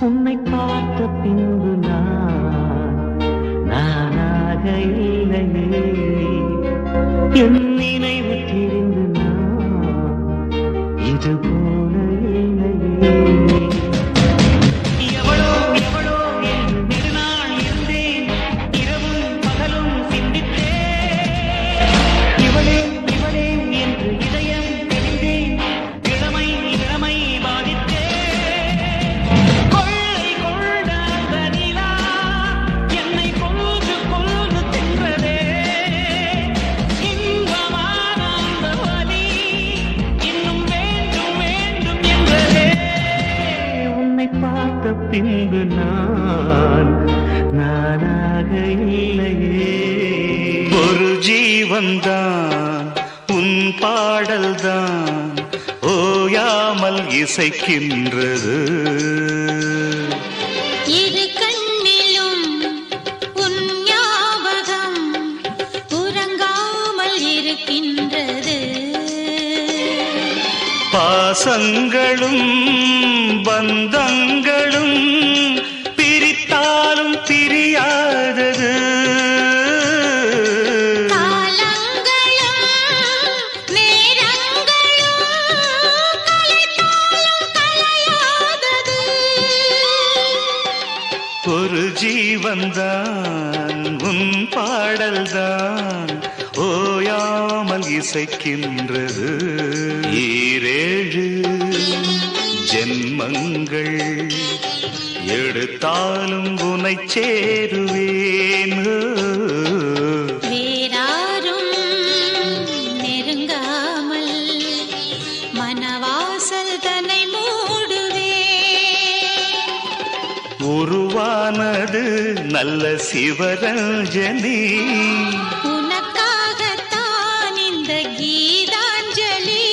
உன்னை பார்த்த பின்பு நான் நானாக இல்லையே. என் நினைவு தெரிந்து ஜீவன்தான் உன் பாடல்தான் ஓயாமல் இசைக்கின்றது. இரு கண்ணிலும் உன் ஞாபகம் உறங்காமல் இருக்கின்றது. பாசங்களும் பந்தங்களும் பிரித்தாலும் பிரியாதது. ஒரு ஜீவன்தான் உன் பாடல்தான் ஓயாமல் இசைக்கின்றது. ஈரேழு ஜென்மங்கள் எடுத்தாலும் உனை சேருவேன். நல்ல சிவரஞ்சனி உனக்காகத்தான் இந்த கீதாஞ்சலி.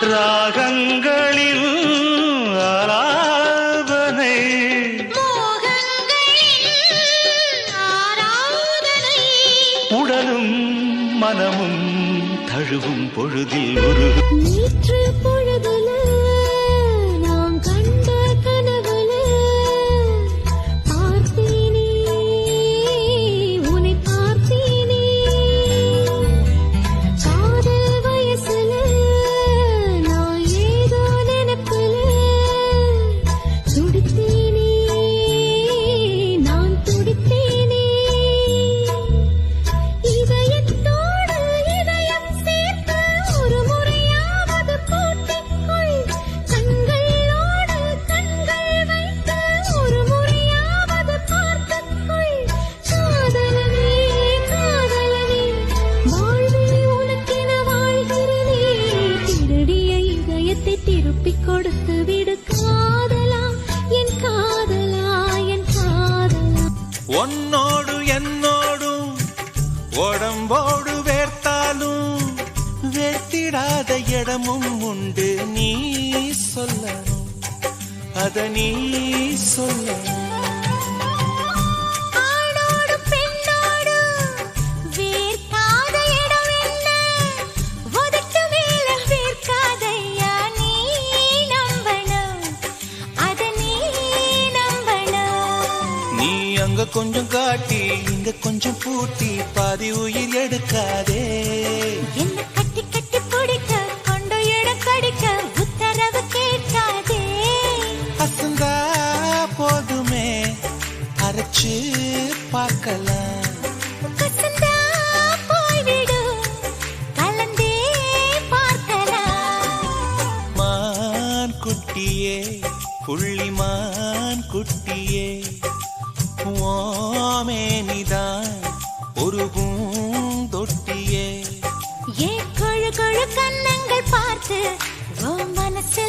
ராகங்களில் ஆராதனை. உடலும் மனமும் தழுவும் பொழுதில் ஒரு உடம்போடு வேர்த்தாலும் வேர்த்திடாத இடமும் உண்டு. நீ சொல்லணும். அத நீ அங்க கொஞ்சம் இங்க கொஞ்சம் பூட்டி பாதி உயிர் எடுக்காதே. என்ன கட்டி கட்டி பிடிக்க கொண்டு இடம் கடிக்க உத்தரவு கேட்காதே அசந்தா போதுமே அரைச்சு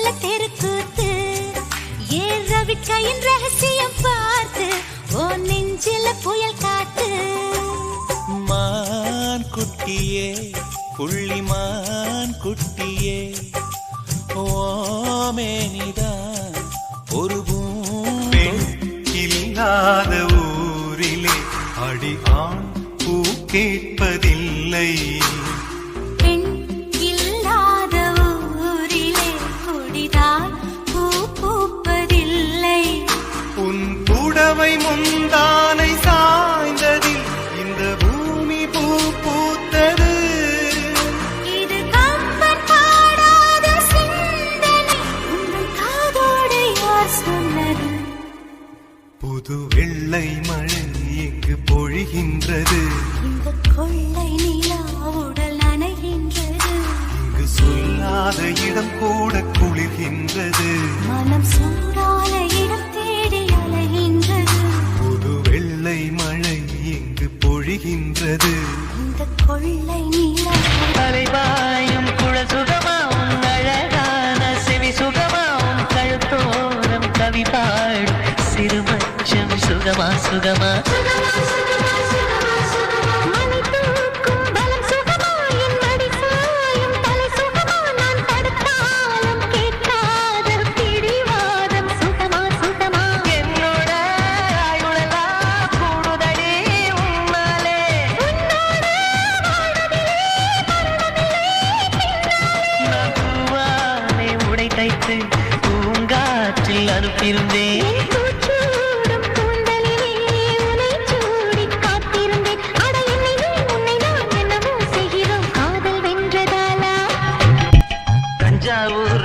மனசுல தெருக்கூத்து ஏன் ரவிக்கையின் ரகசியம் பார்த்து ஓ நெஞ்சில புயல் காத்து. மான் குட்டியே புள்ளிமான் குட்டியே ஓமேனிதான் ஒரு பூந்தொட்டி இல்லாத ஊரிலே அடி ஆண் பூ கேட்பதில்லை. புது வெள்ளை மழை இங்கு பொழிகின்றது? இந்த கொள்ளை நிலா உடல் அணைகின்றது. இங்கு சொல்லாத இடம் கூட குளிர்கின்றது. மனம் சூடான இடம் தேடி அலைகின்றது. புது வெள்ளை மழை இங்கு பொழிகின்றது? இந்த கொள்ளை சுகமா? தைத்து பூங்காற்றில் அனுப்பியிருந்தேன்.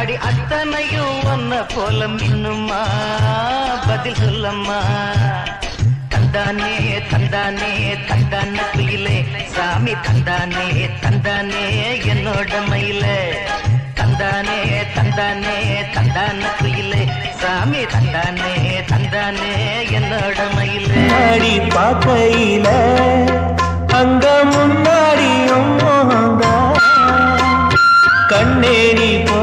அடி அத்தனையும் ஒன்ன போல மின்னுமா பதில் சொல்லம்மா. தந்தானே தந்தானே தந்தான குயிலே. சாமி தந்தானே தந்தானே என்னோட மயில. தந்தானே தந்தானே தந்தான குயிலே. சாமி தந்தானே தந்தானே என்னோட மயில. அடி பார்க்கையில அங்க முன்னாடியும் மோகம்தான். கண்ணேரி போகையில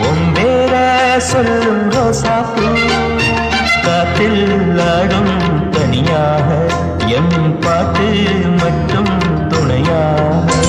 உம்பேர சொல்லும் ரோசாப்பூ காத்தில் ஆடும் தனியாக எம் பாட்டு மட்டும் துணையாக.